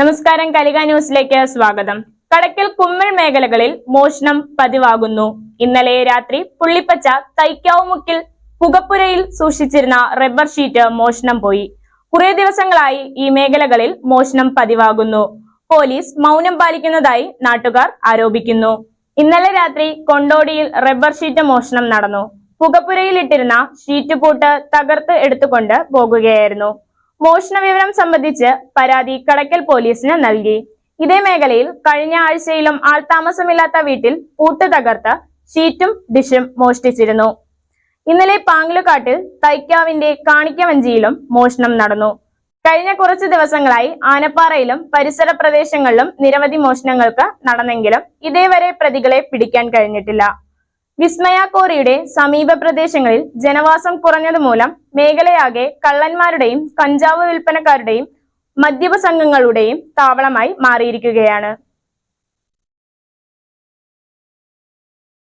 നമസ്കാരം കലിക ന്യൂസിലേക്ക് സ്വാഗതം. കടക്കൽ കുമ്മൽ മേഖലകളിൽ മോഷണം പതിവാകുന്നു. ഇന്നലെ രാത്രി പുള്ളിപ്പച്ച തൈക്കാവുമുക്കിൽ പുകപ്പുരയിൽ സൂക്ഷിച്ചിരുന്ന റബ്ബർ ഷീറ്റ് മോഷണം പോയി. കുറെ ദിവസങ്ങളായി ഈ മേഖലകളിൽ മോഷണം പതിവാകുന്നു. പോലീസ് മൗനം പാലിക്കുന്നതായി നാട്ടുകാർ ആരോപിക്കുന്നു. ഇന്നലെ രാത്രി കൊണ്ടോടിയിൽ റബ്ബർ ഷീറ്റ് മോഷണം നടന്നു. പുകപ്പുരയിൽ ഇട്ടിരുന്ന ഷീറ്റ് പൂട്ട് തകർത്ത് എടുത്തുകൊണ്ട് പോകുകയായിരുന്നു. മോഷണ വിവരം സംബന്ധിച്ച് പരാതി കടക്കൽ പോലീസിന് നൽകി. ഇതേ മേഖലയിൽ കഴിഞ്ഞ ആഴ്ചയിലും ആൾതാമസമില്ലാത്ത വീട്ടിൽ പൂട്ട് തകർത്ത് ഷീറ്റും ഡിഷും മോഷ്ടിച്ചിരുന്നു. ഇന്നലെ പാങ്ങലുകാട്ടിൽ തൈക്കാവിന്റെ കാണിക്കവഞ്ചിയിലും മോഷണം നടന്നു. കഴിഞ്ഞ കുറച്ച് ദിവസങ്ങളായി ആനപ്പാറയിലും പരിസര പ്രദേശങ്ങളിലും നിരവധി മോഷണങ്ങൾക്ക് നടന്നെങ്കിലും ഇതേവരെ പ്രതികളെ പിടിക്കാൻ കഴിഞ്ഞിട്ടില്ല. വിസ്മയ കോറിയുടെ സമീപ പ്രദേശങ്ങളിൽ ജനവാസം കുറഞ്ഞതുമൂലം മേഖലയാകെ കള്ളന്മാരുടെയും കഞ്ചാവ് വിൽപ്പനക്കാരുടെയും മദ്യപ സംഘങ്ങളുടെയും താവളമായി മാറിയിരിക്കുകയാണ്.